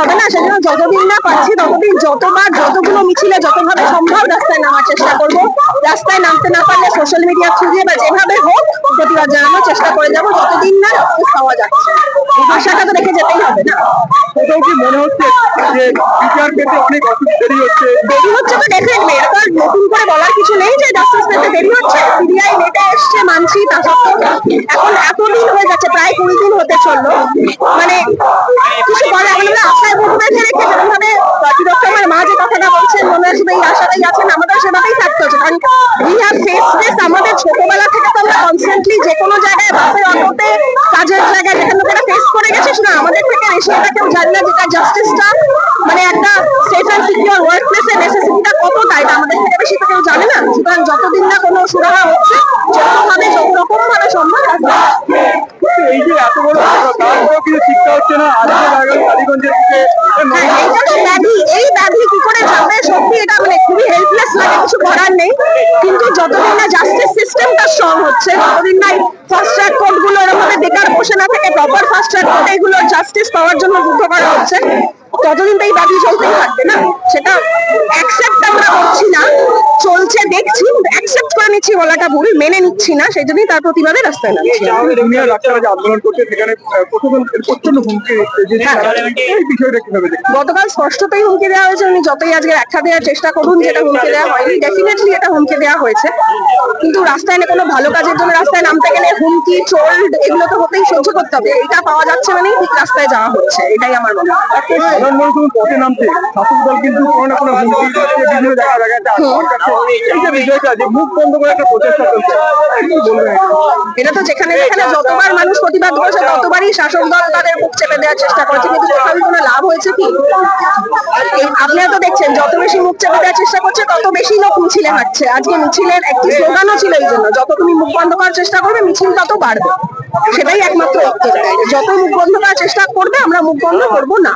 হবে না সেজন্য যতদিন না পাচ্ছি ততদিন যতবার যতগুলো মিছিলে যতভাবে সম্ভব রাস্তায় নামার চেষ্টা করব। রাস্তায় নামতে না পারলে সোশ্যাল মিডিয়া দিয়ে বা যেভাবে হোক প্রতিবাদ জানানোর চেষ্টা করে যাব যতদিন না পাওয়া যাচ্ছে। আশাটা তো রেখে যেতেই হবে না। কোথাও কি মনে হচ্ছে যে বিচার পেতে অনেক অসুখ দেরি হচ্ছে? দেরি হচ্ছে তো ডেফিনেটলি এটা তো নতুন করে বলার কিছু নেই যে জাস্টিস পেতে দেরি হচ্ছে। সিবিআই লেটে এসছে মানছি তা সত্ত্বেও এখন এতদিন হয়ে যাচ্ছে প্রায় কুড়ি দিন হতে চলল। মানে কিছু বলে এখন আমরা আশায় বুক বেঁধে রেখে যেভাবে আমার মা যে কথাটা বলছেন মনে হয় এই ছোটবেলা থেকে কনস্ট্যান্টলি যে জায়গায় কাজের জায়গায় যেখানে ফেস করে গেছি, শুধু আমাদের থেকে এটা কেউ জানি না যেটা জাস্টিসটা মানে একটা সেফ অ্যান্ড ওয়ার্ক প্লেসের নেসেসিটিটা কতটা, এটা আমাদের থেকে বেশি কেউ জানে না। যতদিন না কোনো সুরাহা হচ্ছে, যতভাবে যত রকম ভাবে সম্ভব, এই যে এত বড় তারপরেও কিছু শিক্ষা হচ্ছে না আজকে লাগাল কালীগঞ্জের দিকে হ্যাঁ, এইটা তো ব্যাধি এই ব্যাধি কি করে যাবে সত্যি এটা মানে খুবই হেল্পলেস লাগে কিছু করার নেই। কিন্তু যতদিন না জাস্টিস সিস্টেমটা স্ট্রং হচ্ছে, ততদিন না ফাস্ট ট্র্যাক কোর্টগুলো এরকম ভাবে বেকার বসে না থাকে প্রপার ফাস্ট ট্র্যাক কোর্ট এগুলোর জাস্টিস পাওয়ার জন্য যুদ্ধ করা হচ্ছে, ততদিন তো এই বাজি চলতেই থাকবে না। সেটা অ্যাকসেপ্ট আমরা করছি না, চলছে, দেখছি নিচ্ছি বলাটা ভুল মেনে নিচ্ছি না সেই জন্যই তার প্রতিবাদে রাস্তায় নামছি। দুনিয়ার ডাক্তাররা যে আন্দোলন করছে সেখানে আহ, প্রশাসন এর প্রচণ্ড হুমকি দিচ্ছে। যে এই বিষয়টা কীভাবে দেখছেন? গতকাল স্পষ্টতই হুমকি দেওয়া হয়েছে উনি যতই আজকে একটা দেওয়ার চেষ্টা করুন যেটা হুমকি দেওয়া হয়নি ডেফিনেটলি এটা হুমকি দেওয়া হয়েছে। কিন্তু রাস্তায় কোনো ভালো কাজের জন্য রাস্তায় নামতে গেলে হুমকি ট্রোল এগুলো তো হতেই সহ্য করতে হবে। এটা পাওয়া যাচ্ছে মানেই ঠিক রাস্তায় যাওয়া হচ্ছে এটাই আমার মনে হয়। পথে নামছে শাসক দল কিন্তু কোনো না কোনো হুমকি বিভিন্ন জায়গায় জায়গাতে আক্রমণ করছে। এই যে বিষয়টা যে মুখ বন্ধ করে একটা প্রচেষ্টা চলছে। এটা তো যেখানে যেখানে যতবার মানুষ প্রতিবাদ করেছে, ততবারই শাসক দল তাদের মুখ চেপে দেওয়ার চেষ্টা করেছে। কিন্তু কোথাও কোনো লাভ হয়েছে কি? আপনারা তো দেখছেন, যত বেশি মুখ চেপে দেওয়ার চেষ্টা করছে, তত বেশি লোক মিছিলে হাঁটছে। আজকে মিছিলের একটি স্লোগানও ছিল এই জন্য যত তুমি মুখ বন্ধ করার চেষ্টা করবে, মিছিল তত বাড়বে। সেটাই একমাত্র উত্তর যত মুখ বন্ধ করার চেষ্টা করবে, আমরা মুখ বন্ধ করব না।